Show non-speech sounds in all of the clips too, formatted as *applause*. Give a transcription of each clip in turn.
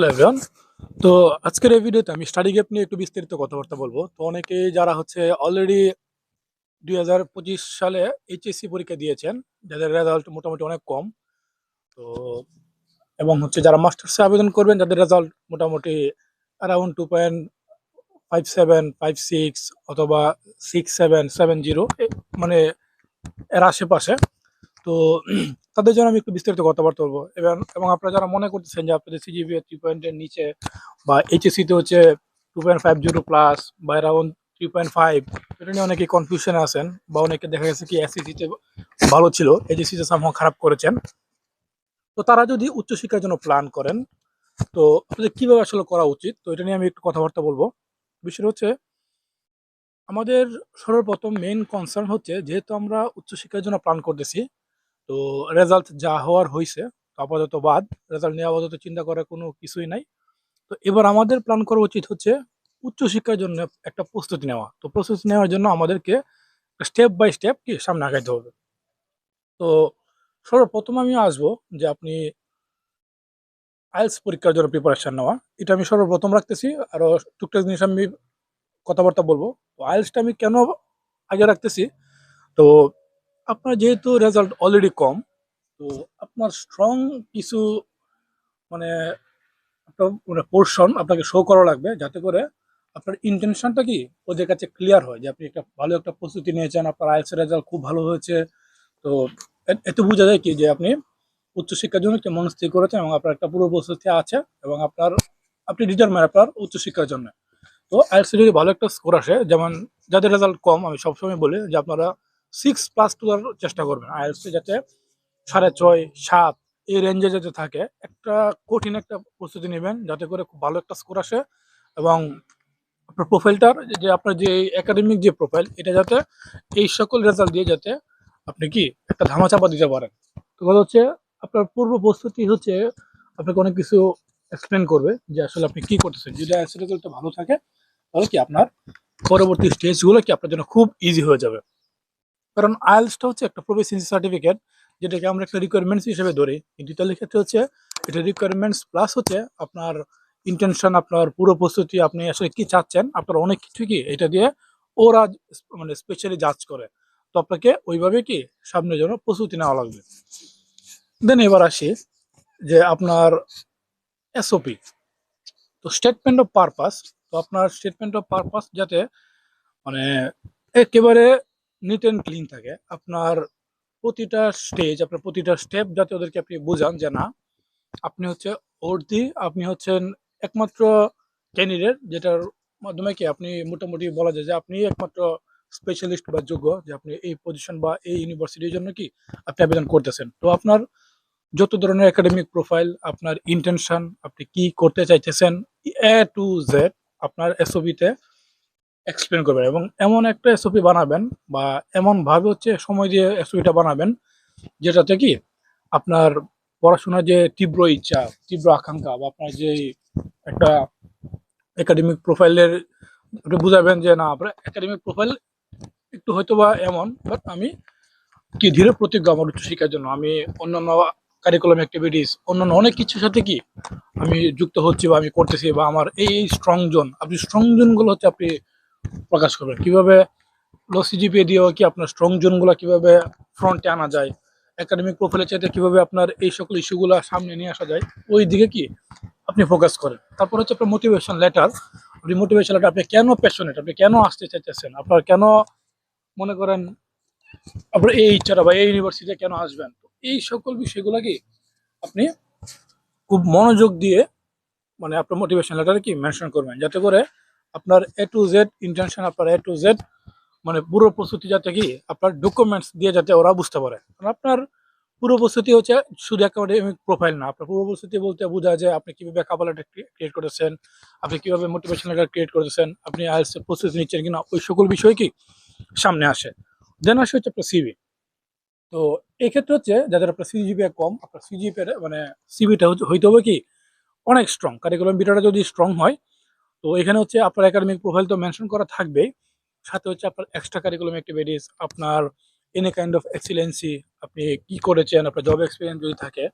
Hello everyone তো আজকের এই ভিডিওতে আমি স্টাডি গ্যাপ নিয়ে একটু বিস্তারিত কথাবার্তা বলব। তো অনেকে যারা হচ্ছে অলরেডি দুই হাজার পঁচিশ সালে এইচএসসি পরীক্ষা দিয়েছেন, যাদের রেজাল্ট মোটামুটি অনেক কম, তো এবং হচ্ছে যারা মাস্টার্সে আবেদন করবেন, যাদের রেজাল্ট মোটামুটি around two point five seven five six অথবা সিক্স সেভেন সেভেন জিরো মানে এর আশেপাশে। তো তাদের জন্য আমি একটু বিস্তারিত কথাবার্তা বলব। এবং এবং আপনারা যারা মনে করতেছেন যে আপনাদের সিজিবি থ্রি পয়েন্টের নিচে বা এইচএসসিতে হচ্ছে two point five zero plus বা অ্যারাউন্ড থ্রি পয়েন্ট ফাইভ এটা নিয়ে অনেকে কনফিউশনে আছেন বা অনেকে দেখা গেছে কি এসএসসিতে ভালো ছিল এইচএসসিতে সামহ খারাপ করেছেন। তো তারা যদি উচ্চশিক্ষার জন্য প্ল্যান করেন, তো আপনাদের কীভাবে আসলে করা উচিত, তো এটা নিয়ে আমি একটু কথাবার্তা বলব। বিষয়টা হচ্ছে, আমাদের সর্বপ্রথম মেইন কনসার্ন হচ্ছে যেহেতু আমরা উচ্চশিক্ষার জন্য প্ল্যান করতেছি তো রেজাল্ট যা হওয়ার হয়েছে আপাতত বাদ। রেজাল্ট নিয়ে আপাতত চিন্তা করার কোনো কিছুই নাই। তো এবার আমাদের প্ল্যান করা উচিত হচ্ছে উচ্চশিক্ষার জন্য একটা প্রস্তুতি নেওয়া। তো প্রস্তুতি নেওয়ার জন্য আমাদেরকে স্টেপ বাই স্টেপ কি সামনে আগাইতে হবে। তো সর্বপ্রথম আমি আসব যে আপনি আইএলস পরীক্ষার জন্য প্রিপারেশন নেওয়া। এটা আমি সর্বপ্রথম রাখতেছি। আরও টুকটাক জিনিস আমি কথাবার্তা বলব। তো আইএলসটা আমি কেন আগে রাখতেছি? তো আপনার যেহেতু রেজাল্ট অলরেডি কম, তো আপনার স্ট্রং কিছু মানে আপনার মানে পোর্শন আপনাকে শো করা লাগবে যাতে করে আপনার ইন্টেনশনটা কি ওদের কাছে ক্লিয়ার হয় যে আপনি একটা ভালো একটা প্রস্তুতি নিয়েছেন, আপনার আইএলসের রেজাল্ট খুব ভালো হয়েছে। তো এতে বোঝা যায় কি যে আপনি উচ্চশিক্ষার জন্য একটা মনস্থির করেছেন এবং আপনার একটা পুরো প্রস্তুতি আছে এবং আপনার, আপনি ডিটারমেন আপনার উচ্চশিক্ষার জন্য। তো আইএলসে যদি ভালো একটা স্কোর আসে, যেমন যাদের রেজাল্ট কম, আমি সবসময় বলি যে আপনারা সিক্স প্লাস তোলার চেষ্টা করবেন। আইএলসে যাতে সাড়ে ছয়, সাত এই রেঞ্জে যাতে থাকে, একটা কঠিন একটা প্রস্তুতি নেবেন যাতে করে খুব ভালো একটা স্কোর আসে এবং আপনার প্রোফাইলটার যে আপনার যে একাডেমিক যে প্রোফাইল এটা যাতে এই সকল রেজাল্ট দিয়ে যাতে আপনি কি একটা ধামাচাপা দিতে পারেন। তো কথা হচ্ছে, আপনার পূর্ব প্রস্তুতি হচ্ছে আপনাকে অনেক কিছু এক্সপ্লেন করবে যে আসলে আপনি কি করতেছেন। যদি আইএলস রেজাল্টটা ভালো থাকে, তাহলে কি আপনার পরবর্তী স্টেজগুলো কি আপনার জন্য খুব ইজি হয়ে যাবে। কারণ আইএলসটা হচ্ছে একটা প্রফেসিয়েন্সি সার্টিফিকেট যেটাকে আমরা একটা রিকোয়ারমেন্টস হিসেবে ধরি। কিন্তু ইতালির ক্ষেত্রে হচ্ছে, এটা রিকোয়ারমেন্টস প্লাস হচ্ছে আপনার ইন্টেনশন আপনার পুরো প্রস্তুতি, আপনি আসলে কি চাচ্ছেন, আপনার অনেক কিছু কি, এটা দিয়ে ওরা মানে স্পেশালি জাজ করে। তো আপনাকে ওইভাবে কি সামনের জন্য প্রস্তুতি নেওয়া লাগবে। দেন এবার আসি যে আপনার এসওপি তো স্টেটমেন্ট অফ পারপাস তো আপনার স্টেটমেন্ট অফ পারপাস যাতে মানে একেবারে নিট অ্যান্ড ক্লিন থাকে। আপনার প্রতিটা স্টেজ আপনার প্রতিটা স্টেপ যাতে ওদেরকে আপনি বোঝান যে না, আপনি হচ্ছে অর্ধি, আপনি হচ্ছেন একমাত্র ক্যান্ডিডেট যেটার মাধ্যমে কি আপনি মোটামুটি বলা যায় যে আপনি একমাত্র স্পেশালিস্ট বা যোগ্য, যে আপনি এই পজিশন বা এই ইউনিভার্সিটির জন্য কি আপনি আবেদন করতেছেন। তো আপনার যত ধরনের একাডেমিক প্রোফাইল আপনার ইন্টেনশন আপনি কি করতে চাইতেছেন এ টু জেড আপনার এসওবিতে এক্সপ্লেন করবেন এবং এমন একটা এসওপি বানাবেন বা এমন ভাবে হচ্ছে সময় দিয়ে এসওপিটা বানাবেন যেটাতে কি আপনার পড়াশোনার যে তীব্র ইচ্ছা, তীব্র আকাঙ্ক্ষা বা আপনার যে একটা একাডেমিক প্রোফাইলের আপনি বুঝাবেন যে না, আপনার একাডেমিক প্রোফাইল একটু হয়তো বা এমন বাট আমি কি ধীরে প্রতিজ্ঞা আমার উচ্চ উচ্চশিক্ষার জন্য। আমি অন্যান্য কারিকুলাম অ্যাক্টিভিটিস অন্যান্য অনেক কিছুর সাথে কি আমি যুক্ত হচ্ছি বা আমি করতেছি বা আমার এই স্ট্রং জোন আপনি স্ট্রং জোনগুলো হচ্ছে আপনি প্রকাশ করবেন কীভাবে লো সিজিপিএ দিয়েও কি আপনার স্ট্রং জোনগুলো কীভাবে ফ্রন্টে আনা যায় একাডেমিক প্রোফাইলের চাইতে কীভাবে আপনার এই সকল ইস্যুগুলো সামনে নিয়ে আসা যায়, ওই দিকে কি আপনি ফোকাস করেন। তারপর হচ্ছে আপনার মোটিভেশন লেটার আপনি মোটিভেশন লেটার আপনি কেন প্যাশনেট আপনি কেন আসতে চাইতেছেন, আপনার কেন মনে করেন আপনার এই ইচ্ছাটা বা এই ইউনিভার্সিটিতে কেন আসবেন, তো এই সকল বিষয়গুলো কি আপনি খুব মনোযোগ দিয়ে মানে আপনার মোটিভেশন লেটারে কি মেনশন করবেন, যাতে করে আপনার এ টু জেড ইন্টেনশন আপনার এ টু জেড মানে পুরো প্রস্তুতি যাতে কি আপনার ডকুমেন্টস দিয়ে যাতে ওরা বুঝতে পারে। আপনার পুরো প্রস্তুতি হচ্ছে শুধু একাডেমিক প্রোফাইল না। আপনার পুরো প্রস্তুতি বলতে বোঝা যায় আপনি কীভাবে কাবাল ক্রিয়েট করেছেন, আপনি কীভাবে মোটিভেশন লেটার ক্রিয়েট করেছেন, আপনি আইএলস প্রস্তুতি নিচ্ছেন কিনা, ওই সকল বিষয় কি সামনে আসে। দেন আসে হচ্ছে আপনার সিভি তো এই ক্ষেত্রে হচ্ছে যাদের আপনার সিজিপি কম, আপনার সিজিপি মানে সিভিটা হইতে হবে কি অনেক স্ট্রং কারিকুলাম বিটাটা যদি স্ট্রং হয় তো এখানে হচ্ছে আপনার একাডেমিক প্রোফাইল তো মেনশন করা থাকবেই। সাথে হচ্ছে আপনার এক্সট্রা কারিকুলাম অ্যাক্টিভিটিস আপনার এনি কাইন্ড অফ এক্সিলেন্সি আপনি কি করেছেন, আপনার জব এক্সপিরিয়েন্স যদি থাকে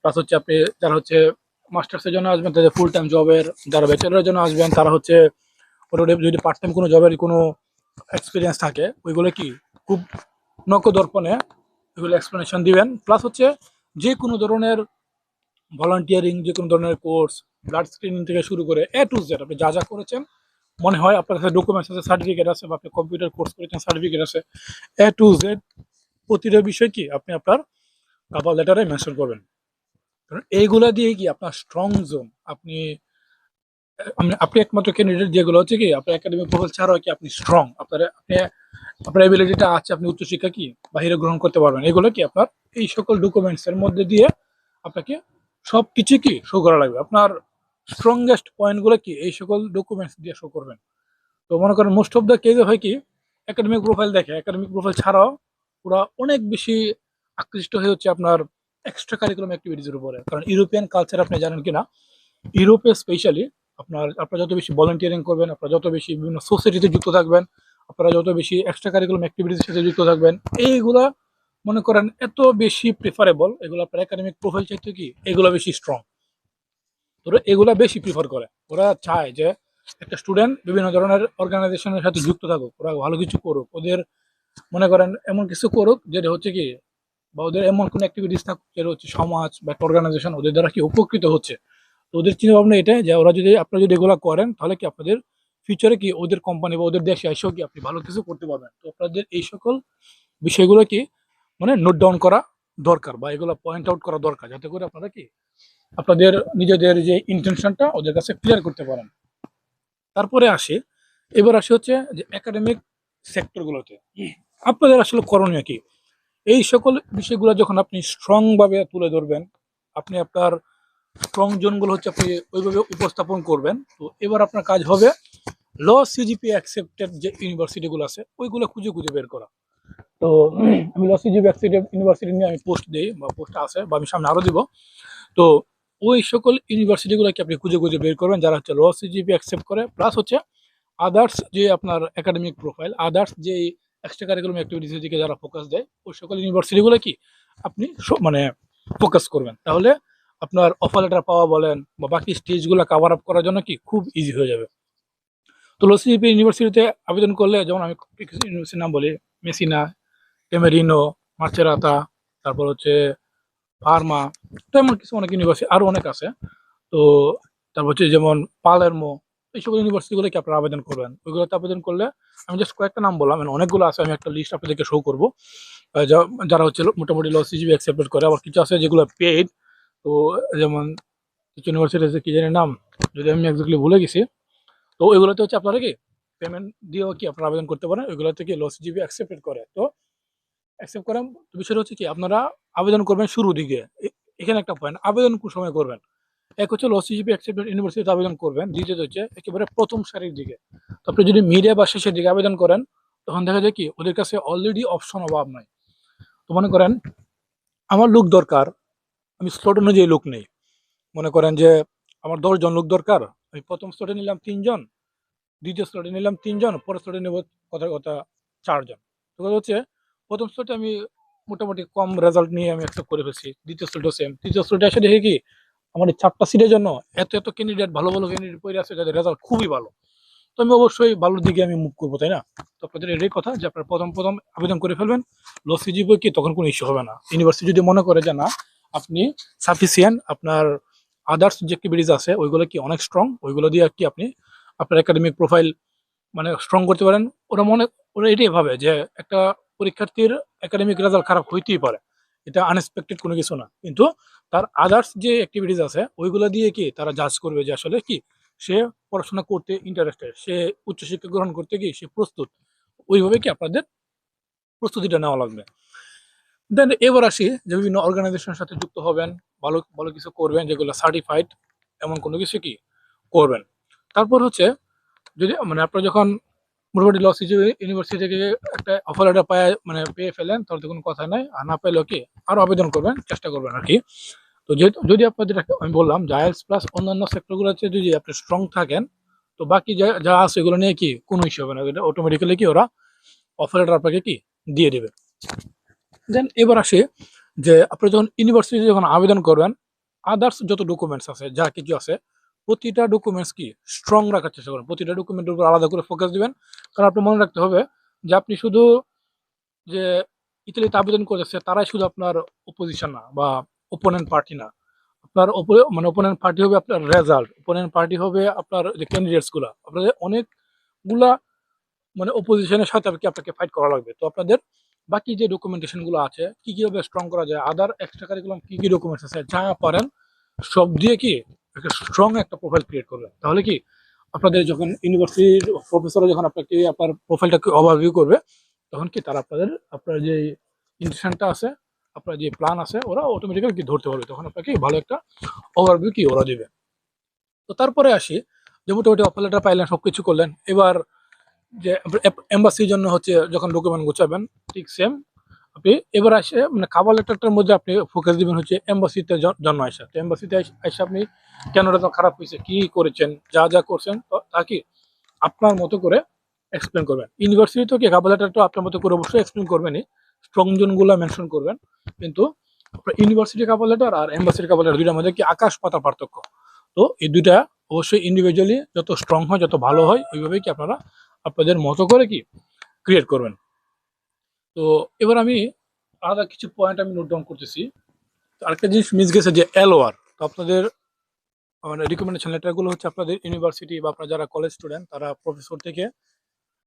প্লাস হচ্ছে আপনি যারা হচ্ছে মাস্টার্সের জন্য আসবেন, তাদের ফুল টাইম জবের যারা ব্যাচেলারের জন্য আসবেন, তারা হচ্ছে ওটা যদি পার্ট টাইম কোনো জবের কোনো এক্সপিরিয়েন্স থাকে, ওইগুলো কি? খুব নক দর্পণে এগুলো এক্সপ্লেনেশন দিবেন। প্লাস হচ্ছে যে কোনো ধরনের ভলান্টিয়ারিং যে কোনো ধরনের কোর্স ব্লাড স্ক্রিনিং থেকে শুরু করে এ টু জেড আপনি যা যা করেছেন, মনে হয় আপনার কাছে ডকুমেন্টস আছে সার্টিফিকেট আছে বা আপনি কম্পিউটার কোর্স করেছেন সার্টিফিকেট আছে এ টু জেড প্রতিটা বিষয় কি আপনি আপনার কাপাল লেটারে মেনশন করবেন। কারণ এইগুলা দিয়ে কি আপনার স্ট্রং জোন আপনি আপনি একমাত্র ক্যান্ডিডেট যেগুলো হচ্ছে কি, আপনার একাডেমিক প্রোফাইল ছাড়াও কি আপনি স্ট্রং আপনার, আপনি, আপনার এবিলিটিটা আছে, আপনি উচ্চশিক্ষা কি বাহিরে গ্রহণ করতে পারবেন, এগুলো কি আপনার এই সকল ডকুমেন্টস এর মধ্যে দিয়ে আপনাকে সব কিছু কি শো করা লাগবে। আপনার স্ট্রংগেস্ট পয়েন্টগুলো কি? এই সকল ডকুমেন্টস দিয়ে শো করবেন। তো মনে করেন মোস্ট অফ দ্য কেজে হয় কি একাডেমিক প্রোফাইল দেখে একাডেমিক প্রোফাইল ছাড়াও ওরা অনেক বেশি আকৃষ্ট হয়ে হচ্ছে আপনার এক্সট্রা কারিকুলাম অ্যাক্টিভিটিজের উপরে। কারণ ইউরোপিয়ান কালচার আপনি জানেন কিনা ইউরোপে স্পেশালি আপনার, আপনারা যত বেশি ভলেন্টিয়ারিং করবেন, আপনারা যত বেশি বিভিন্ন সোসাইটিতে যুক্ত থাকবেন, আপনারা যত বেশি এক্সট্রা কারিকুলাম অ্যাক্টিভিটির সাথে যুক্ত থাকবেন, এইগুলা মনে করেন এত বেশি প্রিফারেবল এগুলো আপনার একাডেমিক প্রোফাইল চাইতে কি, এগুলো বেশি স্ট্রং ওরা এগুলা বেশি প্রিফার করে। ওরা চায় যে একটা স্টুডেন্ট বিভিন্ন ধরনের অর্গানাইজেশনের সাথে যুক্ত থাকুক, ওরা ভালো কিছু করুক। ওদের মনে করেন এমন কিছু করুক যেটা হচ্ছে কি, বা ওদের এমন কোনো অ্যাক্টিভিটিস থাকুক যেটা হচ্ছে সমাজ বা একটা অর্গানাইজেশন ওদের দ্বারা কি উপকৃত হচ্ছে। তো ওদের চিন্তা ভাবনা এটাই যে ওরা যদি আপনারা যদি এগুলো করেন, তাহলে কি আপনাদের ফিউচারে কি ওদের কোম্পানি বা ওদের দেশে এসেও কি আপনি ভালো কিছু করতে পারবেন? তো আপনাদের এই সকল বিষয়গুলো কি মানে নোট ডাউন করা দরকার বা এগুলো পয়েন্ট আউট করা দরকার, যাতে করে আপনারা কি আপনাদের নিজেদের যে ইন্টেনশনটা ওদের কাছে ক্লিয়ার করতে পারেন। তারপরে আসে, এবার আসে হচ্ছে যে একাডেমিক সেক্টরগুলোতে আপনাদের আসলে করণীয় কি? এই সকল বিষয়গুলো যখন আপনি স্ট্রংভাবে তুলে ধরবেন, আপনি আপনার স্ট্রং জোনগুলো হচ্ছে আপনি ওইভাবে উপস্থাপন করবেন, তো এবার আপনার কাজ হবে ল সিজিপি অ্যাকসেপ্টেড যে ইউনিভার্সিটিগুলো আছে, ওইগুলো খুঁজে খুঁজে বের করা। তো আমি ল সিজিপি অ্যাকসেপ্টেড ইউনিভার্সিটি নিয়ে আমি পোস্ট দিই বা পোস্ট আছে বা আমি সামনে আরও দিব। তো ওই সকল ইউনিভার্সিটিগুলোকে আপনি খুঁজে খুঁজে বের করবেন, যারা হচ্ছে ল সিজিপি অ্যাকসেপ্ট করে প্লাস হচ্ছে আদার্স যে আপনার একাডেমিক প্রোফাইল আদার্স যে এক্সট্রা কারিকুলাম অ্যাক্টিভিটিসের দিকে যারা ফোকাস দেয়, ওই সকল ইউনিভার্সিটিগুলো কি আপনি মানে ফোকাস করবেন। তাহলে আপনার অফার লেটার পাওয়া বলেন বা বাকি স্টেজগুলো কাভার আপ করার জন্য কি খুব ইজি হয়ে যাবে। তো লসিপি ইউনিভার্সিটিতে আবেদন করলে, যেমন আমি ইউনিভার্সিটির নাম বলি মেসিনা টেমেরিনো মার্চেরাতা তারপর হচ্ছে ফার্মা, তো এমন কিছু অনেক ইউনিভার্সিটি আরও অনেক আছে। তো তারপর হচ্ছে যেমন পালেরমো এই সকল ইউনিভার্সিটিগুলোকে আপনারা আবেদন করবেন। ওইগুলোতে আবেদন করলে আমি জাস্ট কয়েকটা নাম বললাম মানে অনেকগুলো আছে, আমি একটা লিস্ট আপনাদেরকে শো করব। যারা হচ্ছে মোটামুটি লস সিজিবি অ্যাকসেপ্ট করে, আবার কিছু আছে যেগুলো পেইড তো যেমন কিছু ইউনিভার্সিটি আছে কি জানি নাম, যদি আমি এক্স্যাক্টলি ভুলে গেছি, তো ওইগুলোতে হচ্ছে আপনারা কি পেমেন্ট দিয়েও কি আপনারা আবেদন করতে পারেন ওইগুলোতে কি লস সিজিবি অ্যাকসেপ্টেড করে। তো অ্যাকসেপ্ট করেন, বিষয়টা হচ্ছে কি, আপনারা আবেদন করবেন শুরু দিকে। এখানে একটা পয়েন্ট আবেদন কোন সময় করবেন। এক হচ্ছে ল সিজিপি অ্যাকসেপ্টেড ইউনিভার্সিটিতে আবেদন করবেন, দ্বিতীয়ত হচ্ছে একেবারে প্রথম সারির দিকে। আপনি যদি মিডিয়া বা শেষের দিকে আবেদন করেন, তখন দেখা যায় কি, ওদের কাছে অলরেডি অপশন অভাব নাই। তো মনে করেন, আমার লোক দরকার, আমি স্লট অনুযায়ী লোক নেই। মনে করেন যে, আমার দশজন লোক দরকার, আমি প্রথম স্লটে নিলাম তিনজন দ্বিতীয় স্লটে নিলাম তিনজন পরের স্লটে নেব কথা কথা চারজন তো কথা হচ্ছে প্রথম স্লটে আমি মোটামুটি কম রেজাল্ট নিয়ে আমি অ্যাকসেপ্ট করে ফেলছি। দ্বিতীয় স্লটও সেম তৃতীয় স্লটে এসে দেখি কি, আমার এই চারটা সিটের জন্য এত এত ক্যান্ডিডেট ভালো ভালো ক্যান্ডিডেট পড়ে আছে, যাদের রেজাল্ট খুবই ভালো। তো আমি অবশ্যই ভালোর দিকে আমি মুখ করব, তাই না? তো আপনাদের এটাই কথা যে আপনারা প্রথম প্রথম আবেদন করে ফেলবেন। লো সিজিপি কি, তখন কোনো ইস্যু হবে না। ইউনিভার্সিটি যদি মনে করে যে না, আপনি সাফিসিয়েন্ট আপনার আদার্স যে অ্যাক্টিভিটিস আছে, ওইগুলো কি অনেক স্ট্রং ওইগুলো দিয়ে আর কি আপনি আপনার একাডেমিক প্রোফাইল মানে স্ট্রং করতে পারেন? ওরা মনে, ওরা এটাই ভাবে যে একটা পরীক্ষার্থীর একাডেমিক রেজাল্ট খারাপ হইতেই পারে। এটা আনএক্সপেক্টেড কোনো কিছু না। কিন্তু তার আদার্স যে অ্যাক্টিভিটিস আছে, ওইগুলো দিয়ে কি তারা জাজ করবে যে আসলে কি? সে পড়াশোনা করতে ইন্টারেস্টেড সে উচ্চশিক্ষা গ্রহণ করতে কি, সে প্রস্তুত? ওইভাবে কি আপনাদের প্রস্তুতিটা নেওয়া লাগবে? দেন এবার আসি যে বিভিন্ন অর্গানাইজেশনের সাথে যুক্ত হবেন, ভালো ভালো কিছু করবেন, যেগুলো সার্টিফাইড এমন কোনো কিছু কি করবেন? তারপর হচ্ছে, যদি মানে আপনারা যখন মোটামুটি লস ইউনিভার্সিটি থেকে একটা অফার লেটার পায় মানে পেয়ে ফেলেন, তাহলে তো কোনো কথা নাই। আর না পেলেও কি আরও আবেদন করবেন, চেষ্টা করবেন আর কি। তো যেহেতু, যদি আপনাদের আমি বললাম জায়েলস প্লাস অন্যান্য সেক্টরগুলোতে যদি আপনি স্ট্রং থাকেন, তো বাকি যা যা আছে, এগুলো নিয়ে কি কোনো ইস্যু হবে না? এটা অটোমেটিক্যালি কি ওরা অফার লেটার আপনাকে কি দিয়ে দেবে? দেন এবার আসে যে, আপনি যখন ইউনিভার্সিটি যখন আবেদন করবেন আদার্স যত ডকুমেন্টস আছে, যা কিছু আছে প্রতিটা ডকুমেন্টস কি স্ট্রং রাখার চেষ্টা করবেন প্রতিটা ডকুমেন্টের উপর আলাদা করে ফোকাস দিবেন। কারণ আপনি মনে রাখতে হবে যে আপনি শুধু যে ইতালিতে আবেদন করেছে, তারাই শুধু আপনার অপোজিশন না বা ওপোনেন্ট পার্টি না। আপনার মানে ওপোনেন্ট পার্টি হবে আপনার রেজাল্ট ওপোনেন্ট পার্টি হবে আপনার যে ক্যান্ডিডেটসগুলা। আপনাদের অনেকগুলা মানে অপোজিশনের সাথে কি আপনাকে ফাইট করা লাগবে। তো আপনাদের বাকি যে ডকুমেন্টেশনগুলো আছে, কী কীভাবে স্ট্রং করা যায়? আদার এক্সট্রা কারিকুলাম কী কি ডকুমেন্টস আছে? যা পারেন, সব দিয়ে কি একটা স্ট্রং একটা প্রোফাইল ক্রিয়েট করবেন তাহলে কি আপনাদের যখন ইউনিভার্সিটির প্রফেসর যখন আপনাকে, আপনার প্রোফাইলটাকে ওভারভিউ করবে, তখন কি তারা আপনাদের, আপনার যে ইন্টেনশনটা আছে, আপনার যে প্ল্যান আছে, ওরা অটোমেটিক্যালি কি ধরতে পারবে? তখন আপনাকে ভালো একটা ওভারভিউ কি ওরা দেবে। তো তারপরে আসি, যে মোটামুটি অফার লেটার পাইলেন, সবকিছু করলেন। এবার যে এম্বাসির জন্য হচ্ছে যখন ডকুমেন্ট গুছাবেন, ঠিক সেম আপনি এবার আসে মানে খাবার লেটারটার মধ্যে আপনি ফোকাস দিবেন হচ্ছে এম্বাসিতে জন্য আসা। তো এম্বাসিতে এসে আপনি কেন খারাপ হয়েছে? কি করেছেন? যা যা করছেন, তো কি আপনার মতো করে এক্সপ্লেন করবেন। ইউনিভার্সিটি তো কি খাবার লেটারটা আপনার মতো করে অবশ্যই এক্সপ্লেন করবেনই। স্ট্রং জোনগুলো মেনশন করবেন। কিন্তু আপনার ইউনিভার্সিটি কাপড় লেটার আর এম্বাসির কাপড় লেটার দুইটার মধ্যে কি আকাশ পাতা পার্থক্য? তো এই দুইটা অবশ্যই ইন্ডিভিজুয়ালি যত স্ট্রং হয়, যত ভালো হয়, ওইভাবেই কি আপনারা আপনাদের মতো করে কি ক্রিয়েট করবেন। তো এবার আমি আলাদা কিছু পয়েন্ট আমি নোট ডাউন করতেছি। আরেকটা জিনিস মিস গেছে যে এলওয়ার তো আপনাদের মানে রিকমেন্ডেশন লেটারগুলো হচ্ছে আপনাদের ইউনিভার্সিটি বা আপনার যারা কলেজ স্টুডেন্ট তারা প্রফেসর থেকে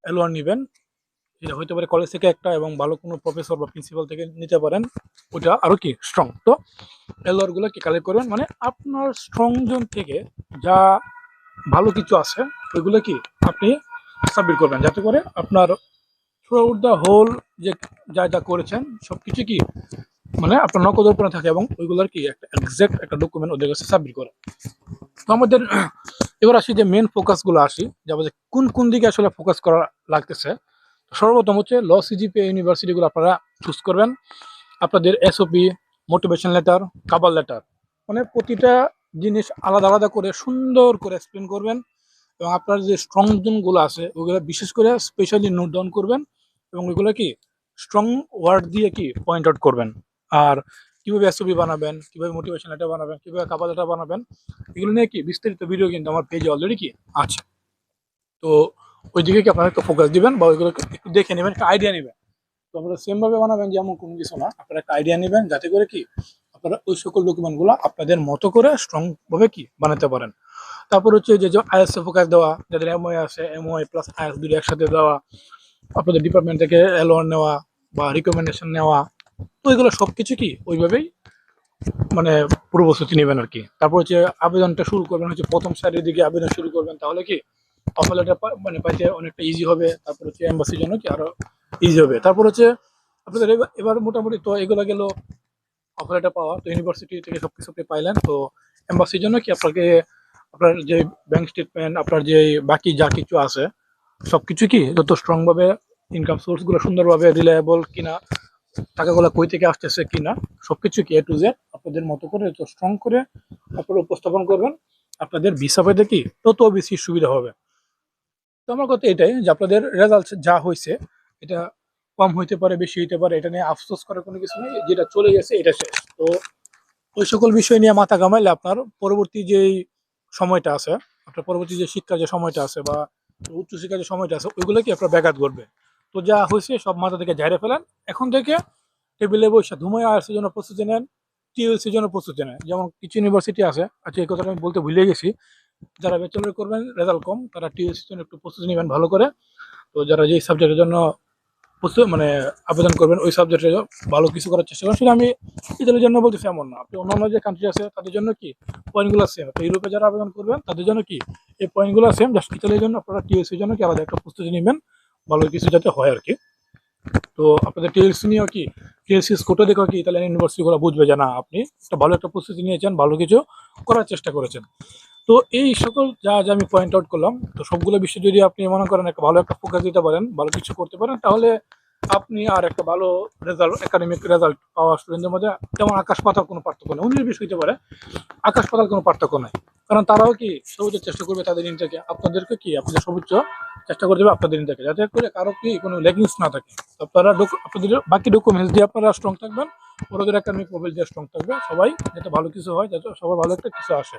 এলওয়ার নেবেন। এটা হইতে পারে কলেজ থেকে একটা এবং ভালো কোনো প্রফেসর বা প্রিন্সিপাল থেকে নিতে পারেন। ওটা আরও কি? স্ট্রং তো এলওয়ারগুলো কি কালেক্ট করবেন? মানে আপনার স্ট্রং জোন থেকে যা ভালো কিছু আছে, ওইগুলো কি আপনি সাবমিট করবেন। যাতে করে আপনার থ্রু আউট দ্য হোল যে যা যা করেছেন সব কিছু কি মানে আপনার নকদর্পণে থাকে এবং ওইগুলোর কি একটা এক্সাক্ট একটা ডকুমেন্ট ওদের কাছে সাবমিট করে। তো আমাদের *clears throat* এবার আসি যে মেন ফোকাসগুলো আসি, যে আমাদের কোন কোন দিকে আসলে ফোকাস করা লাগতেছে। সর্বপ্রথম হচ্ছে ল সিজিপি ইউনিভার্সিটিগুলো আপনারা চুজ করবেন। আপনাদের SOP motivation letter cover letter মানে প্রতিটা জিনিস আলাদা আলাদা করে সুন্দর করে এক্সপ্লেন করবেন। এবং আপনার যে স্ট্রং জোনগুলো আছে ওইগুলো বিশেষ করে স্পেশালি নোট ডাউন করবেন। এবং ওইগুলো কি স্ট্রং ওয়ার্ড দিয়ে কি পয়েন্ট আউট করবেন? আর কীভাবে এসওপি বানাবেন, কীভাবে মোটিভেশন লেটার বানাবেন, কীভাবে কাবাল লেটার বানাবেন, এগুলো নিয়ে কি বিস্তারিত ভিডিও কিন্তু আমার পেজে অলরেডি কি আছে। তো ওই দিকে কি আপনারা একটু ফোকাস দিবেন বা ওইগুলো একটু দেখে নেবেন, একটা আইডিয়া নেবেন। তো আপনারা সেম ভাবে বানাবেন যেমন কোনো কিছু না, আপনারা একটা আইডিয়া নেবেন যাতে করে কি আপনারা ওই সকল ডকুমেন্টগুলো আপনাদের মতো করে স্ট্রংভাবে কি বানাতে পারেন। তারপর হচ্ছে যে যে আইএস ফোকাস দেওয়া, যাদের এমওআই আছে এমওআই প্লাস আইএস দুটো একসাথে দেওয়া আপনাদের ডিপার্টমেন্ট থেকে এলোয়ার নেওয়া বা রিকমেন্ডেশন নেওয়া, তো এগুলো সব কিছু কি ওইভাবেই মানে পূর্বস্থিতি নেবেন আর কি? তারপর হচ্ছে আবেদনটা শুরু করবেন, হচ্ছে প্রথম সারির দিকে আবেদন শুরু করবেন, তাহলে কি অফার লেটার মানে পাইতে অনেকটা ইজি হবে, তারপর হচ্ছে এম্বাসির জন্য কি আরও ইজি হবে। তারপর হচ্ছে আপনাদের এবার- মোটামুটি তো এগুলো গেল অফার লেটার পাওয়া, তো ইউনিভার্সিটি থেকে সব কিছু পাইলেন, তো এম্বাসির জন্য কি আপনাকে আপনার যে ব্যাংক স্টেটমেন্ট আপনার যে বাকি যা কিছু আছে সবকিছু কি যত স্ট্রং ভাবে ইনকাম সোর্সগুলো সুন্দরভাবে রিলায়েবল কিনা, টাকাগুলো কই থেকে আসতেছে কিনা, সবকিছু কি এ টু জেড আপনাদের মতো করে যত স্ট্রং করে আপনারা উপস্থাপন করবেন, আপনাদের ভিসা পেতে কি তত বেশি সুবিধা হবে। তো আমার কথা এটাই যে আপনাদের রেজাল্ট যা হয়েছে এটা কম হইতে পারে, বেশি হইতে পারে, এটা নিয়ে আফসোস করার কোনো কিছু নেই, যেটা চলে গেছে এটা শেষ। তো ওই সকল বিষয় নিয়ে মাথা ঘামাইলে আপনার পরবর্তী যেই সময়টা আছে, আপনার পরবর্তী যে শিক্ষার যে সময়টা আছে বা উচ্চশিক্ষার যে সময়টা আছে, ওইগুলো কি আপনার ব্যাঘাত ঘটবে? তো যা হয়েছে, সব মাথা থেকে ঝাড়ে ফেলেন। এখন থেকে টেবিলে বসে ধুময় আর্টসের জন্য প্রস্তুতি নেন টিএলসির জন্য প্রস্তুতি নেন যেমন কিছু ইউনিভার্সিটি আছে আচ্ছা এই কথাটা আমি বলতে ভুলে গেছি। যারা ব্যাচেলার করবেন রেজাল্ট কম, তারা টিএলসির জন্য একটু প্রস্তুতি নেবেন ভালো করে। তো যারা যেই সাবজেক্টের জন্য মানে আবেদন করবেন ওই সাবজেক্টে ভালো কিছু করার চেষ্টা করেন। শুধু আমি ইতালির জন্য বলতেছি এমন না। আপনি অন্যান্য যে কান্ট্রি আছে, তাদের জন্য কি পয়েন্টগুলো সেম তো ইউরোপে যারা আবেদন করবেন, তাদের জন্য কি এই পয়েন্টগুলো সেম জাস্ট ইতালির জন্য আপনারা টিএলসির জন্য কি আলাদা একটা প্রস্তুতি নেবেন, ভালো কিছু যাতে হয় আর কি। তো আপনাদের টিএলসি নিয়েও কি টিএলসি স্কোটা দেখো কি ইতালিয়ান ইউনিভার্সিটিগুলো বুঝবে যে না, আপনি একটা ভালো একটা প্রস্তুতি নিয়েছেন, ভালো কিছু করার চেষ্টা করেছেন। তো এই সকল যা যা আমি পয়েন্ট আউট করলাম, তো সবগুলো বিষয় যদি আপনি মনে করেন একটা ভালো একটা ফোকাস দিতে পারেন, ভালো কিছু করতে পারেন, তাহলে আপনি আর একটা ভালো রেজাল্ট একাডেমিক রেজাল্ট পাওয়া স্টুডেন্টদের মধ্যে যেমন আকাশ পাতাল কোনো পার্থক্য নেই। উনিশ বিশ হইতে পারে, আকাশ পাতাল কোনো পার্থক্য নেই। কারণ তারাও কি সর্বোচ্চ চেষ্টা করবে তাদের ইন্টারকে আপনাদেরকে কি আপনাদের সর্বোচ্চ চেষ্টা করে দেবে আপনাদের ইন্টারকে যাতে করে কারও কি কোনো লেগিংস না থাকে। আপনারা আপনাদের বাকি ডকুমেন্টস দিয়ে আপনারা স্ট্রং থাকবেন, ওদের একাডেমিক প্রোফাইল দিয়ে স্ট্রং থাকবে সবাই যাতে ভালো কিছু হয়, যাতে সবার ভালো একটা কিছু আসে।